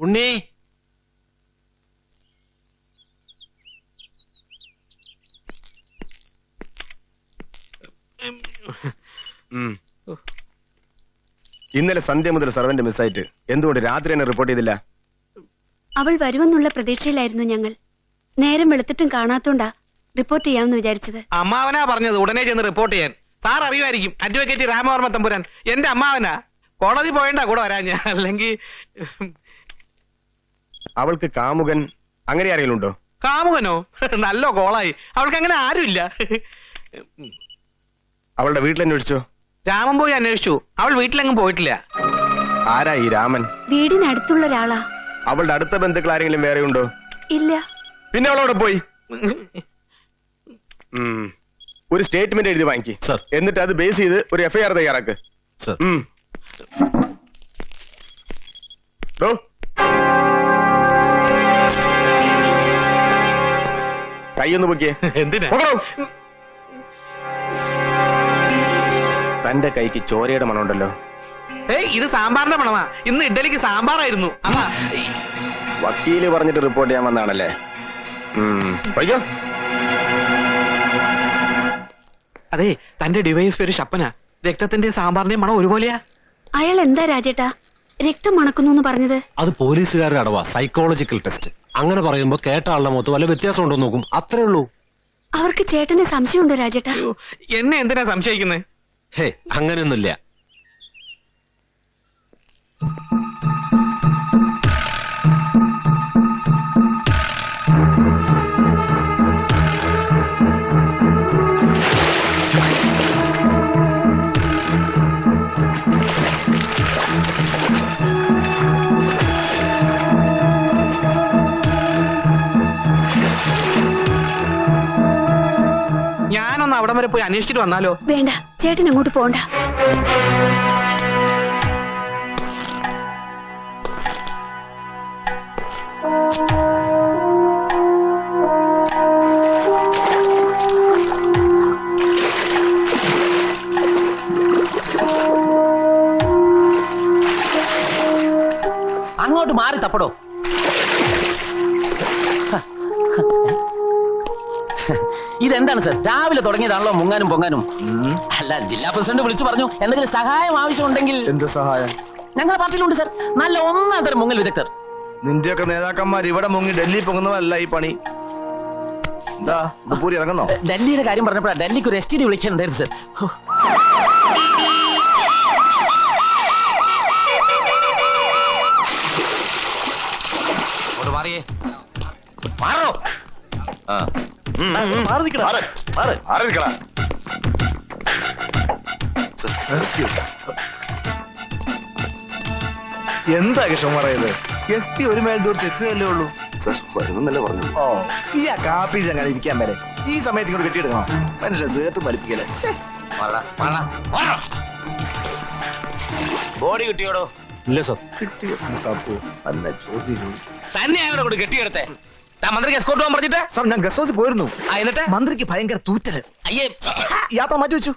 ഉണ്ണി. ഇന്നലെ സന്ധ്യ മുതൽ സർവന്റ് മിസ്സായിട്ട്. എന്തുകൊണ്ട് രാത്രി തന്നെ റിപ്പോർട്ട് ചെയ്തില്ല? അവൾ വരുമെന്നുള്ള പ്രതീക്ഷയിലായിരുന്നു ഞങ്ങൾ. നേരം വെളുത്തിട്ടും കാണാത്തോണ്ടാ റിപ്പോർട്ട് ചെയ്യാമെന്ന് വിചാരിച്ചത്. അമ്മാവനാ പറഞ്ഞത് ഉടനെ ചെന്ന് റിപ്പോർട്ട് ചെയ്യാൻ. സാർ അറിയുമായിരിക്കും. അഡ്വക്കേറ്റ് രാമവർമ്മ തമ്പുരാൻ. എന്റെ അമ്മാവനാ. കോടതി പോയണ്ട കൂടെ വരാൻ ഞാൻ. അല്ലെങ്കിൽ അവൾക്ക് കാമുകൻ അങ്ങനെ ആരെങ്കിലും ഉണ്ടോ കാമുകനോ? നല്ല കോളായി. അവൾക്ക് അങ്ങനെ ആരുമില്ല. അവളുടെ വീട്ടിൽ അന്വേഷിച്ചോ രാമൻ പോയി അന്വേഷിച്ചു. അവൾ വീട്ടിലെങ്ങും പോയിട്ടില്ല. ആരാ ഈ രാമൻ? വീടിനടുത്തുള്ള ഒരാളാ. അവളുടെ അടുത്ത ബന്ധുക്കൾ ആരെങ്കിലും വേറെ ഉണ്ടോ? ഇല്ല. പിന്നെ അവളവിടെ പോയി? ഉം. ഒരു സ്റ്റേറ്റ്മെന്റ് എഴുതി വാങ്ങിക്കി. സർ. എന്നിട്ട് അത് ബേസ് ചെയ്ത് ഒരു എഫ്ഐആർ തയ്യാറാക്ക്. സർ. ഉം. ഡോ. കൈയൊന്ന് പൊക്കിയേ. എന്തിനാ. തന്റെ കൈക്ക് ചോരയുടെ മണമുണ്ടല്ലോ. ഏയ് ഇത് സാമ്പാറിന്റെ മണമാ. ഇന്ന് ഇഡലിക്ക് സാമ്പാറായിരുന്നു. അമ്മ വക്കീൽ പറഞ്ഞിട്ട് റിപ്പോർട്ട് ചെയ്യാൻ വന്നാണല്ലേ? അതെ തന്റെ ഡിവൈസ് പേര് ശപ്പന. രക്തത്തിന്റെ സാമ്പാറിന്റെ മണം ഒരുപോലെയാ. അയാൾ എന്താ രാജേട്ടാ? രക്തം മണക്കുന്നു എന്ന് പറഞ്ഞത്? അത് പോലീസുകാരുടെ അടവാ സൈക്കോളജിക്കൽ ടെസ്റ്റ് അങ്ങനെ പറയുമ്പോ കേട്ട ആളുടെ മുഖത്ത് വല്ല വ്യത്യാസം ഉണ്ടോ നോക്കും. അത്രേ ഉള്ളൂ. അവർക്ക് ചേട്ടന് സംശയമുണ്ടോ രാജേട്ടാ? എന്നെ എന്തിനാ സംശയിക്കുന്നത് ഹേ അങ്ങനെയൊന്നുമില്ല. അവിടം വരെ പോയി അന്വേഷിച്ചിട്ട് വന്നാലോ? വേണ്ട ചേട്ടൻ അങ്ങോട്ട് പോണ്ട. അങ്ങോട്ട് മാറി തപ്പടോ. ഇതെന്താണ് സർ? രാവിലെ തുടങ്ങിയതാണല്ലോ മുങ്ങാനും പൊങ്ങാനും. അല്ല ജില്ലാ പ്രസിഡന്റ് വിളിച്ചു പറഞ്ഞു. എന്തെങ്കിലും സഹായം ആവശ്യമുണ്ടെങ്കിൽ എന്ത് സഹായം? ഞങ്ങളുടെ പാർട്ടിയിലുണ്ട് സർ. നല്ല ഒന്നാം തരം മുങ്ങൽ വിദഗ്ധർ. നിന്റെയൊക്കെ നേതാക്കന്മാർ ഇവിടെ മുങ്ങി ഡൽഹി പോകുന്നതല്ല ഈ പണി. ഇറങ്ങുന്നോ? ഡൽഹിയുടെ കാര്യം പറഞ്ഞപ്പോഴാണ് ഡൽഹിക്ക് ഒരു എസ് ടി ഡി വിളിക്കാനുണ്ടായിരുന്നു സർ. മാറിയേ. മാറോ മാറിയേ മാറോ എന്താ കൃഷ്ണൻ പറയുന്നത്? എസ് പി ഒരു മേൽ ദൂരത്ത് എത്തുകയല്ലേ ഉള്ളൂ. വരുന്നല്ലേ പറഞ്ഞു ഓ ഈ ആ കാപ്പി ചങ്ങനെ ഇരിക്കാൻ വരെ. ഈ സമയത്ത് ഇങ്ങോട്ട് കെട്ടിയെടുക്കണം. മനുഷ്യ സേർത്ത് മലിപ്പിക്കലേ ബോഡി കിട്ടിയോടോ? ഇല്ല സർ കിട്ടിയോ? തപ്പു. അല്ല ചോദ്യം തന്നെയാണ് കെട്ടിയെടുത്തേ. മന്ത്രിക്ക് എസ്കോർട്ട് പോകാൻ പറഞ്ഞിട്ട്? സാർ ഞാൻ ഗസ്റ്റ് ഹൗസിൽ പോയിരുന്നു. ആ എന്നിട്ട്? മന്ത്രിക്ക് ഭയങ്കര തൂറ്റൽ. അയ്യേ യാത്ര മാറ്റി വെച്ചു.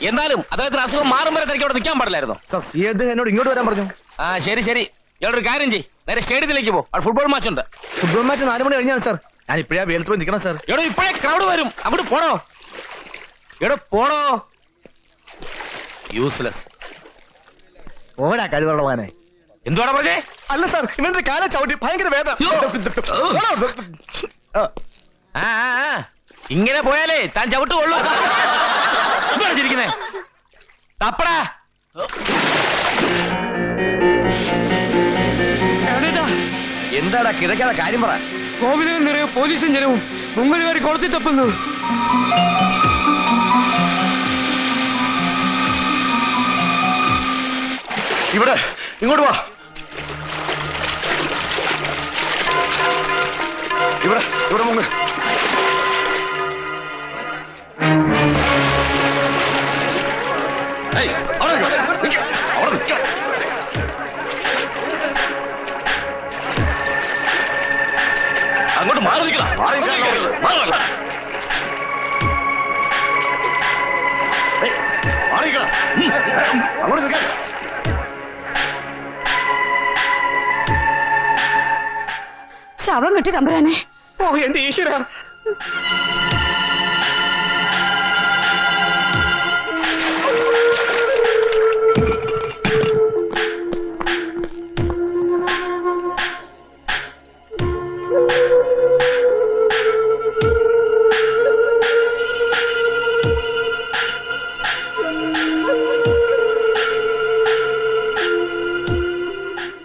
എന്നാലും അദ്ദേഹത്തിന് അസുഖം മാറും വരെ തനിക്ക് അവിടെ നിൽക്കാൻ പാടില്ലായിരുന്നു. സാർ സി എന്നോട് ഇങ്ങോട്ട് വരാൻ പറഞ്ഞു. ആ ശരി ശരി. ഇയാളൊരു കാര്യം ചെയ്യ്. നേരെ സ്റ്റേഡിയത്തിലേക്ക് പോ. അവിടെ ഫുട്ബോൾ മാച്ച് ഉണ്ട്. ഫുട്ബോൾ മാച്ച് നാല് മണി കഴിഞ്ഞാണ് സാർ. ഞാൻ ഇപ്പഴാ വെയിലത്ത് പോയി നിൽക്കണം സാർ. എടോ ഇപ്പോഴേ ക്രൗഡ് വരും. അങ്ങോട്ട് പോണോ? എടോ പോണോ? യൂസ്ലെസ് ഓടാ കഴിവുള്ള മാനെ. എന്തുവാടാ പറഞ്ഞേ? അല്ല സാർ ഇവന്റെ കാല ചവിട്ടി ഭയങ്കര വേദന. ആ, ആ ആ, ആ. ഇങ്ങനെ പോയാലേ താൻ ചവിട്ട് കൊള്ളൂ ചിരിക്കുന്നേ? തപ്പടാ. എന്താടാ കിടക്കാതെ കാര്യം പറ. കോവിലും നിറയെ പോലീസും ജനവും മുങ്ങലുകാരി കൊളുത്തി തപ്പുന്നു ഇവിടെ ഇങ്ങോട്ട് വാ. ഇവിടെ ഇവിടെ മുങ്ങ്. ഏയ്, അവിടെ നിൽക്ക്. നിൽക്ക്. അവിടെ അങ്ങോട്ട് മാറി നിൽക്കണം. മാറി. മാറിക്കണം അങ്ങോട്ട് നിൽക്കാൻ ശവം കിട്ടി തമ്പുരാനെ. ഓ എന്റെ ഈശ്വര.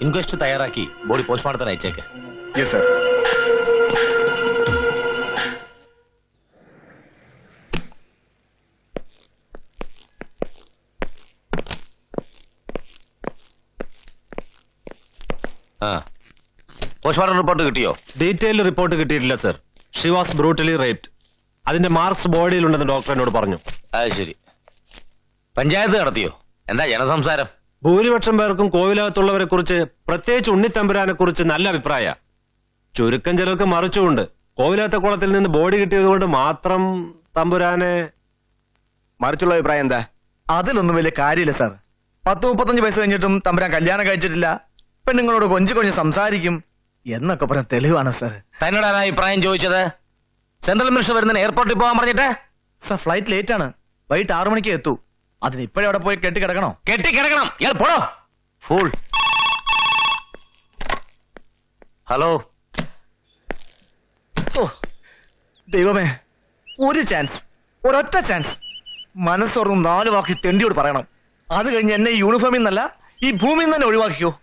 ഇൻക്വസ്റ്റ് തയ്യാറാക്കി. ബോഡി പോസ്റ്റ്മോർട്ടത്തിന് അയച്ചേക്ക്. യെസ് സർ പോസ്റ്റ്മോർട്ടം റിപ്പോർട്ട് കിട്ടിയോ? ഡീറ്റെയിൽ റിപ്പോർട്ട് കിട്ടിയിട്ടില്ല sir she was brutally raped അതിന്റെ മാർക്സ് ബോഡിയിലുണ്ടെന്ന് ഡോക്ടർ എന്നോട് പറഞ്ഞു. അത് ശരി. പഞ്ചായത്ത് നടത്തിയോ? എന്താ ജനസംസാരം? ഭൂരിപക്ഷം പേർക്കും കോവിലകത്തുള്ളവരെ കുറിച്ച് പ്രത്യേകിച്ച് ഉണ്ണിത്തമ്പുരാനെ കുറിച്ച് നല്ല അഭിപ്രായ. ചുരുക്കം ചിലർക്ക് മറിച്ചുകൊണ്ട് കോവിലകത്തെ കുളത്തിൽ നിന്ന് ബോഡി കിട്ടിയത് കൊണ്ട് മാത്രം തമ്പുരാനെ മറിച്ചുള്ള അഭിപ്രായം എന്താ? അതിലൊന്നും വലിയ കാര്യമില്ല സാർ പത്ത് മുപ്പത്തഞ്ച് വയസ്സ് കഴിഞ്ഞിട്ടും തമ്പുരാൻ കല്യാണം കഴിച്ചിട്ടില്ല. പെണ്ണുങ്ങളോട് കൊഞ്ചു കൊഞ്ച് സംസാരിക്കും എന്നൊക്കെ പറഞ്ഞ തെളിവാണ് സർ. തന്നോട് ആരാ അഭിപ്രായം ചോദിച്ചത്? സെൻട്രൽ മിനിസ്റ്റർ വരുന്നതിന് എയർപോർട്ടിൽ പോകാൻ പറഞ്ഞിട്ട്? സർ ഫ്ലൈറ്റ് ലേറ്റ് ആണ്. വൈകിട്ട് ആറു മണിക്ക് എത്തൂ. അതിന് ഇപ്പോഴേ അവിടെ പോയി കെട്ടി കിടക്കണോ കെട്ടിക്കിടക്കണം. ഇയാൾ പോടോ. ഫുൾ ഹലോ ഓ ദൈവമേ ഒരു ചാൻസ് ഒരൊറ്റ ചാൻസ് മനസ്സോർന്നും നാല് വാക്കി തെണ്ടിയോട് പറയണം. അത് കഴിഞ്ഞ് എന്നെ യൂണിഫോമിൽ നിന്നല്ല ഈ ഭൂമിയിൽ നിന്ന് തന്നെ ഒഴിവാക്കിയോ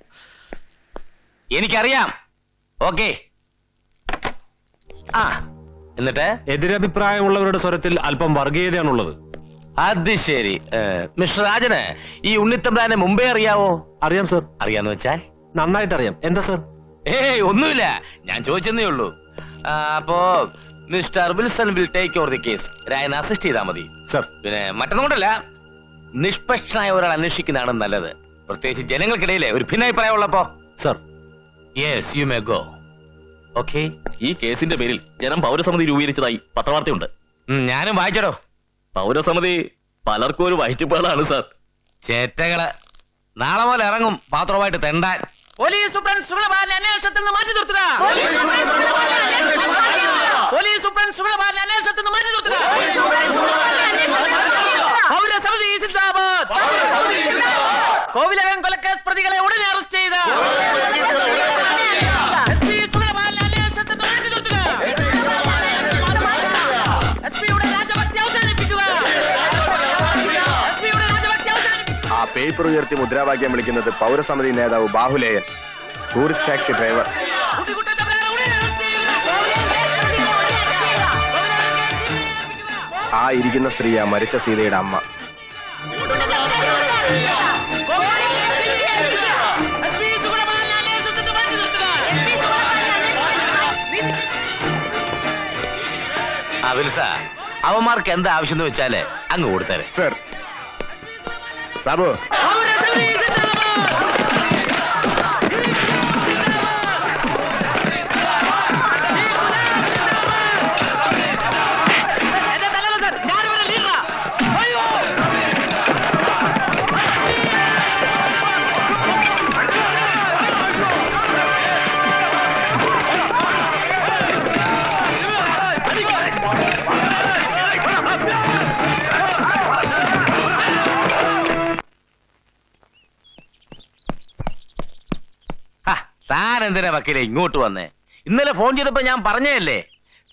എനിക്കറിയാം. ഓക്കെ. ആ എന്നിട്ട്? എതിരഭിപ്രായമുള്ളവരുടെ സ്വരത്തിൽ അല്പം വർഗീയതയാണുള്ളത്. അത് ശരി. മിസ്റ്റർ രാജന് ഈ ഉണ്ണിത്തമ്പ്രാനെ മുമ്പേ അറിയാവോ? അറിയാം സർ. അറിയാന്ന് വെച്ചാൽ? നന്നായിട്ട് അറിയാം എന്താ സർ? ഏയ് ഒന്നുമില്ല. ഞാൻ ചോദിച്ചെന്നേ ഉള്ളൂ. ആ, അപ്പോ mister Wilson will take over the case. Rayan assist ചെയ്താൽ മതി. സർ. പിന്നെ മറ്റൊന്നും കൊണ്ടല്ല. നിഷ്പക്ഷനായ ഒരാൾ അന്വേഷിക്കുന്നതാണ് നല്ലത്. പ്രത്യേകിച്ച് ജനങ്ങൾക്കിടയിലെ ഒരു ഭിന്നായി പറയാനുള്ളപ്പോ sir yes you may go okay ഈ കേസിന്റെ പേരിൽ ജനം പൗരസമിതി രൂപീകരിച്ചതായി പത്രവാർത്തയുണ്ട്. ഞാനും വായിച്ചടോ. പൗരസമിതി പലർക്കും ഒരു വയറ്റുപാടാണ് സാർ. ചേറ്റകൾ നാളെ പോലെ ഇറങ്ങും പാത്രമായിട്ട് തെണ്ടാൻ. പോലീസ് സൂപ്രണ്ട് സുബ്രഭാരൻ അന്വേഷണത്തിൽ നിന്ന് മാറ്റി നിർത്തുക. പോലീസ് സൂപ്രണ്ട് സുബ്രഭാരൻ അന്വേഷണത്തിൽ നിന്ന് മാറ്റി നിർത്തുക. പൗരസമിതി സിന്ദാബാദ് കോവിലകം കൊലക്കേസ് പ്രതികളെ ഉടനെ അറസ്റ്റ് ചെയ്ത. പേപ്പർ ഉയർത്തി മുദ്രാവാക്യം വിളിക്കുന്നത് പൗരസമിതി നേതാവ് ബാഹുലേയൻ ടൂറിസ്റ്റ് ടാക്സി ഡ്രൈവർ ആ ഇരിക്കുന്ന സ്ത്രീയാ മരിച്ച സീതയുടെ അമ്മ. അവന്മാർക്ക് എന്താ ആവശ്യം എന്ന് വെച്ചാൽ അങ്ങ് കൊടുത്തേരെ. സർ സാബു എന്തിനാ വക്കീലെ ഇങ്ങോട്ട് വന്നേ? ഇന്നലെ ഫോൺ ചെയ്തപ്പോ ഞാൻ പറഞ്ഞല്ലേ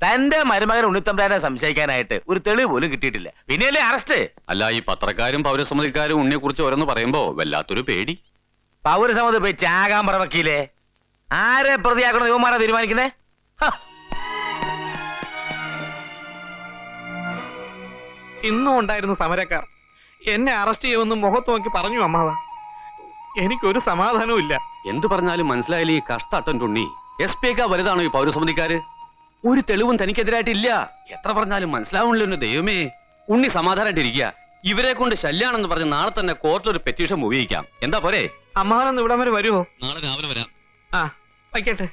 തന്റെ മരുമകൻ ഉണ്ണിത്തമ്പ്രാനെ സംശയിക്കാനായിട്ട് ഒരു തെളിവ് പോലും കിട്ടിയിട്ടില്ല. പിന്നെയല്ലേ അറസ്റ്റ് അല്ല ഈ പത്രക്കാരും പൗരസമിതിക്കാരും ഉണ്ണിയെ കുറിച്ച് ഓരോന്ന് പറയുമ്പോ വല്ലാത്തൊരു പേടി. പൗരസമിതി പോയി ചാകാൻ പറ വക്കീലെ. ആരെ പ്രതിയാക്കണ യുവമാരാ തീരുമാനിക്കുന്നേ? ഇന്നും ഉണ്ടായിരുന്നു സമരക്കാർ. എന്നെ അറസ്റ്റ് ചെയ്യുമെന്ന് മുഖത്ത് നോക്കി പറഞ്ഞു അമ്മാവ. എനിക്കൊരു സമാധാനവും ഇല്ല എന്തു പറഞ്ഞാലും മനസ്സിലായാലും ഈ കഷ്ടട്ടൻ തുണ്ണി? എസ് പി ഒക്കെ വലുതാണോ ഈ പൗരസമിതിക്കാര്? ഒരു തെളിവും തനിക്കെതിരായിട്ടില്ല. എത്ര പറഞ്ഞാലും മനസ്സിലാവുന്നില്ല എന്റെ ദൈവമേ. ഉണ്ണി സമാധാനമായിട്ടിരിക്കുക ഇവരെ കൊണ്ട് ശല്യാണെന്ന് പറഞ്ഞ് നാളെ തന്നെ കോർട്ടിൽ ഒരു പെറ്റീഷൻ ഉപയോഗിക്കാം. എന്താ പോരെ? അമ്മാവനൊന്ന് ഇവിടം വരെ വരുമോ നാളെ രാവിലെ വരാം. ആ വയ്ക്കട്ടെ.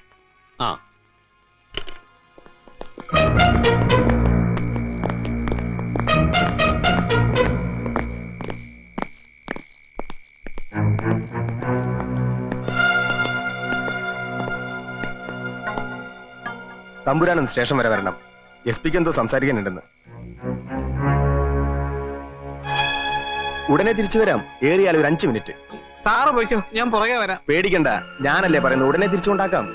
ആ. തമ്പുരാനൊന്ന് സ്റ്റേഷൻ വരെ വരണം. എസ് പിക്ക് എന്തോ സംസാരിക്കാനുണ്ടെന്ന്. ഉടനെ തിരിച്ചു വരാം. ഏറിയാൽ ഒരു അഞ്ചു മിനിറ്റ്. സാറ് പോയിക്കോ ഞാൻ പുറകെ വരാം. പേടിക്കണ്ട. ഞാനല്ലേ പറയുന്നത്? ഉടനെ തിരിച്ചുകൊണ്ടാക്കാം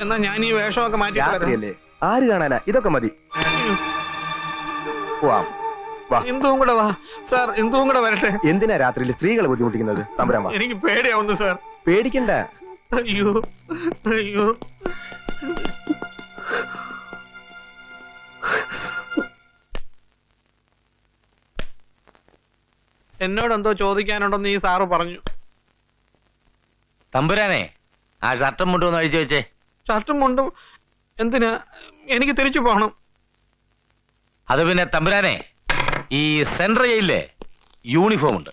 എന്നാ ഞാൻ ഈ വേഷമൊക്കെ മാറ്റി രാത്രിയല്ലേ? ആര് കാണാനാ? ഇതൊക്കെ മതി. പോവാം ഇന്ദുവും കൂടെ വാ. സാർ ഇന്ദുവും കൂടെ വരട്ടെ. എന്തിനാ രാത്രിയിൽ സ്ത്രീകളെ ബുദ്ധിമുട്ടിക്കുന്നത്? തമ്പുരാൻ എനിക്ക് പേടിയാവുന്നു സാർ. പേടിക്കണ്ട. അയ്യോ. അയ്യോ. എന്നോട് എന്തോ ചോദിക്കാനുണ്ടെന്ന് ഈ സാറ് പറഞ്ഞു. തമ്പുരാനെ ആ ഷർട്ടും മുണ്ടും ഒന്ന് അഴിച്ചു വെച്ചേ. ഷർട്ടും മുണ്ടും എന്തിനാ? എനിക്ക് തിരിച്ചു പോകണം അത് പിന്നെ തമ്പുരാനെ ഈ സെൻട്രൽ ജയിലിലെ യൂണിഫോം ഉണ്ട്.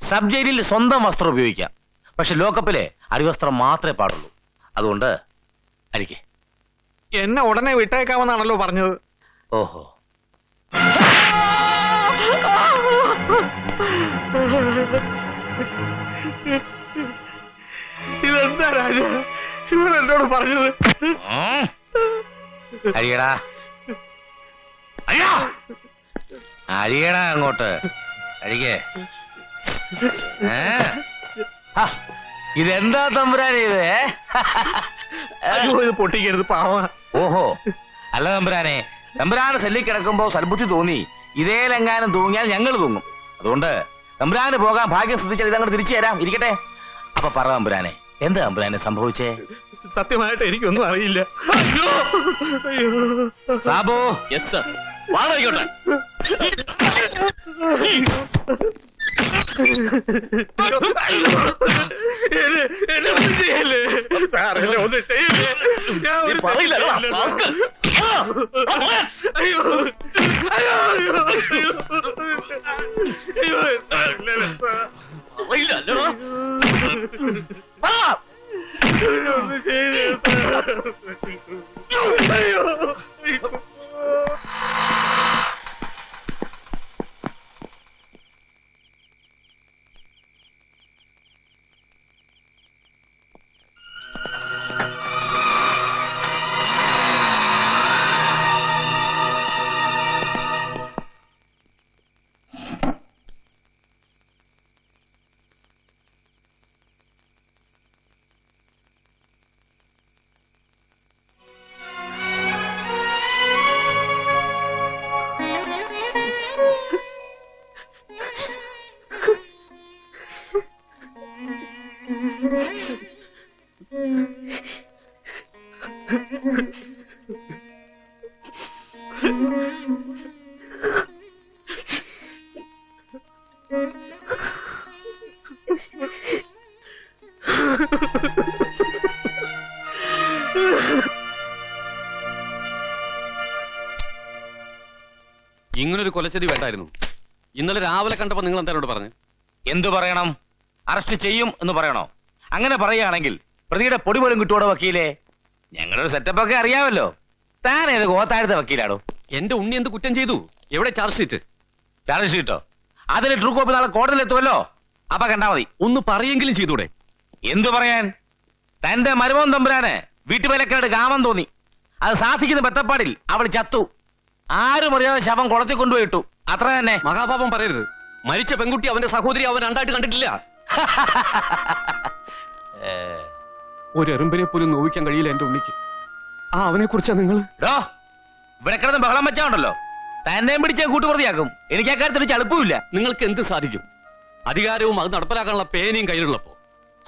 സബ് ജയിലിൽ സ്വന്തം വസ്ത്രം ഉപയോഗിക്കാം. പക്ഷെ ലോക്കപ്പിലെ അടിവസ്ത്രം മാത്രമേ പാടുള്ളൂ. അതുകൊണ്ട് അരിക്കേ എന്നെ ഉടനെ വിട്ടേക്കാമെന്നാണല്ലോ പറഞ്ഞത്. ഓഹോ. ഇതെന്താ രാജ? ഇവൻ എന്നോട് പറഞ്ഞത്. അരിയടാ. അയ്യോ! അരിയടാ അങ്ങോട്ട്. അരികെ. ഇതെന്താ തമ്പുരാൻ ഇത്? ഇത് പൊട്ടിക്കരുത് പാവ. ഓഹോ. അല്ല തമ്പുരാനെ തമ്പുരാന് സെല്ലിൽ കിടക്കുമ്പോ സൽബുദ്ധി തോന്നി. ഇതേലെങ്ങാനും തൂങ്ങിയാൽ ഞങ്ങൾ തൂങ്ങും. അതുകൊണ്ട് തമ്പുരാന് പോകാൻ ഭാഗ്യം ശ്രദ്ധിച്ചാൽ ഇതങ്ങോട്ട് തിരിച്ചു തരാം. ഇരിക്കട്ടെ. അപ്പൊ പറ തമ്പുരാനെ എന്താ തമ്പുരാനെ സംഭവിച്ചേ? സത്യമായിട്ട് എനിക്കൊന്നും അറിയില്ല. സാബു. യെസ് സർ വാടകയ്ക്കോട്ടെ ഒന്നും ചെയ്യല്ലേ? സാർ എന്നെ ഒന്നും ചെയ്യല്ലേ? ഞാൻ ഒരു പറയില്ല, തെറ്റും അല്ലടാ, ചെയ്യില്ലല്ലോ. അയ്യോ അയ്യോ അയ്യോ. ഒന്നും ചെയ്യില്ലേ, ഇങ്ങനൊരു കൊലച്ചെടി വേണ്ടായിരുന്നു. ഇന്നലെ രാവിലെ കണ്ടപ്പോ നിങ്ങൾ എന്താ എന്നോട് പറഞ്ഞു? എന്തു പറയണം? അറസ്റ്റ് ചെയ്യും എന്ന് പറയണോ? അങ്ങനെ പറയുകയാണെങ്കിൽ പ്രതിയുടെ പൊടി പോലും കിട്ടുവോടോ വക്കീലെ? ഞങ്ങളൊരു സെറ്റപ്പ് ഒക്കെ അറിയാമല്ലോ. താൻ ഏത് ഗോത്താഴത്തെ വക്കീലാണോ എന്റെ ഉണ്ണി എന്ത് കുറ്റം ചെയ്തു? എവിടെ ചാർജ് ഷീറ്റ് ചാർജ് ഷീറ്റോ അതിന് ട്രൂ കോപ്പി നാളെ കോടതിയിൽ എത്തുമല്ലോ? അപ്പൊ കണ്ടാ മതി. ഒന്ന് പറയെങ്കിലും ചെയ്തൂടെ? എന്തു പറയാൻ? തന്റെ മരുമോൻ തമ്പുരാന് വീട്ടുവേലക്കാരുടെ ഗാമം തോന്നി. അത് സാധിക്കുന്ന ബത്തപ്പാടിൽ അവൾ ചത്തു. ആരും അറിയാതെ ശവം കുളത്തിൽ കൊണ്ടുപോയി ഇട്ടു അത്ര തന്നെ. മഹാപാപം പറയരുത്. മരിച്ച പെൺകുട്ടി അവന്റെ സഹോദരി അവൻ രണ്ടായിട്ട് കണ്ടിട്ടില്ല. ഒരു എറുമ്പിനെ പോലും നോവിക്കാൻ കഴിയില്ല എന്റെ ഉണ്ണിക്ക്. ആ അവനെ കുറിച്ചാ നിങ്ങൾ ഇവിടെ കിടന്ന് ബഹളം വെച്ചാണ്ടല്ലോ തന്നെയും പിടിച്ച കൂട്ടുപ്രതിയാക്കും. എനിക്ക് അക്കാര്യത്തിൽ കാര്യത്തിൽ ചളുപ്പമില്ല. നിങ്ങൾക്ക് എന്ത് സാധിക്കും? അധികാരവും അത് നടപ്പിലാക്കാനുള്ള പേനയും കയ്യിലുള്ളപ്പോ.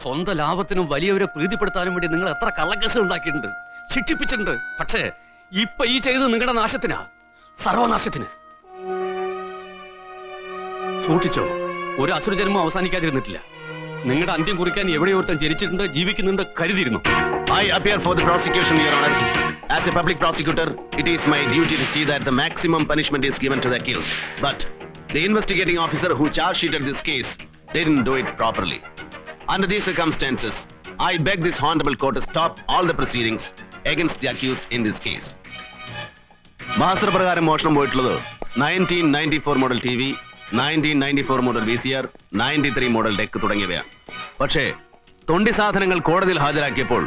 സ്വന്തം ലാഭത്തിനും വലിയവരെ പ്രീതിപ്പെടുത്താനും വേണ്ടി നിങ്ങൾ എത്ര കള്ളക്കേസ് ഉണ്ടാക്കിയിട്ടുണ്ട്. ശിക്ഷിപ്പിച്ചിട്ടുണ്ട്. പക്ഷേ ഇപ്പൊ ഈ ചെയ്തത് നിങ്ങളുടെ നാശത്തിനാ. സർവനാശത്തിന്. സൂക്ഷിച്ചോ ഒരു അസുര അസുരജന്മം അവസാനിക്കാതിരുന്നിട്ടില്ല. നിങ്ങളുടെ അന്ത്യം കുറിക്കാൻ എവിടെയോർത്തം ജനിച്ചിട്ടുണ്ട് ജീവിക്കുന്നുണ്ട് കരുതിയിരുന്നു. I appear for the prosecution your honour as a public prosecutor it is my duty to see that the maximum punishment is given to the accuse but the investigating officer who charge sheeted this case didn't do it properly under these circumstances I beg this honourable court to stop all the proceedings against the accuse in this case മാസപ്രകാരം മോഷണം പോയിട്ടുള്ളത് nineteen ninety four model T V nineteen ninety four model V C R ninety three model deck തുടങ്ങിയവയാണ്. പക്ഷേ തൊണ്ടി സാധനങ്ങൾ കോടതിയിൽ ഹാജരാക്കിയപ്പോൾ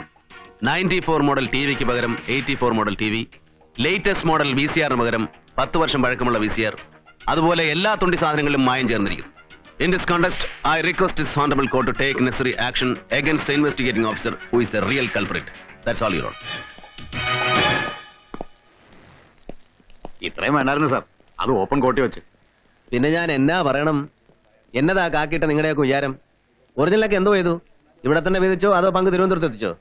ninety four model T വിക്ക് പകരം eighty four model T V latest model V C ആറിന് പകരം പത്ത് വർഷം പഴക്കമുള്ള വി സി ആർ അതുപോലെ എല്ലാ തൊണ്ടി സാധനങ്ങളിലും മായം ചേർന്നിരിക്കുന്നു. In this context I request this honourable court to take necessary action against investigating officer who is the real culprit that's all your honour ഇത്രയും വേണ്ടായിരുന്നു സാർ. അത് ഓപ്പൺ കോട്ടി വെച്ച്. പിന്നെ ഞാൻ എന്നാ പറയണം? എന്നതാ കാക്കിയിട്ട് നിങ്ങളുടെയൊക്കെ വിചാരം? ഒറിജിനലൊക്കെ എന്തോ ചെയ്തു? ഇവിടെ തന്നെ വിധിച്ചോ അതോ പങ്ക് തിരുവനന്തപുരത്ത് എത്തിച്ചോ?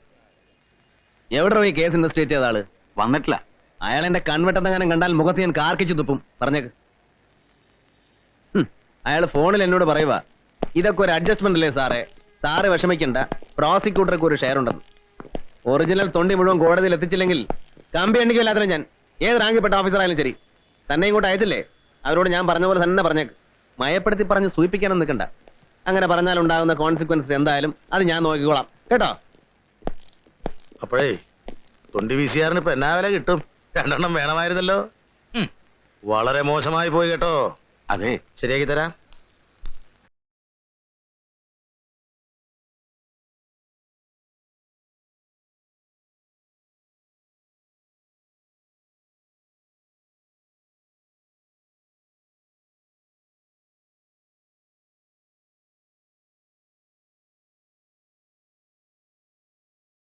എവിടെ പോയി കേസ് ഇൻവെസ്റ്റിഗേറ്റ് ചെയ്ത ആൾ? വന്നിട്ടില്ല. അയാൾ എന്റെ കൺവെട്ടത്തെങ്ങാനും കണ്ടാൽ മുഖത്ത് ഞാൻ കാർക്കിച്ചു തുപ്പും. പറഞ്ഞേക്ക്. അയാൾ ഫോണിൽ എന്നോട് പറയുക ഇതൊക്കെ ഒരു അഡ്ജസ്റ്റ്മെന്റ് അല്ലേ സാറേ? സാറ് വിഷമിക്കണ്ട. പ്രോസിക്യൂട്ടർക്ക് ഒരു ഷെയർ ഉണ്ടെന്ന്. ഒറിജിനൽ തൊണ്ടി മുഴുവൻ കോടതിയിൽ എത്തിച്ചില്ലെങ്കിൽ കമ്പി എണ്ണിക്കില്ലാത്ത ഞാൻ? ഏത് റാങ്കിൽപ്പെട്ട ഓഫീസറായാലും ശരി. തന്നെ ഇങ്ങോട്ട് അയച്ചില്ലേ? അവരോട് ഞാൻ പറഞ്ഞ പോലെ തന്നെ പറഞ്ഞേക്ക്. മയപ്പെടുത്തി പറഞ്ഞ് സൂചിപ്പിക്കാനും നിൽക്കണ്ട. അങ്ങനെ പറഞ്ഞാൽ ഉണ്ടാകുന്ന കോൺസിക്വൻസ് എന്തായാലും അത് ഞാൻ നോക്കിക്കോളാം. കേട്ടോ? അപ്പോഴേ തൊണ്ടി വി സി ആറിന് ഇപ്പൊ എന്നാ വില കിട്ടും? രണ്ടെണ്ണം വേണമായിരുന്നല്ലോ. വളരെ മോശമായി പോയി കേട്ടോ. അതെ. ശരിയാക്കി തരാം.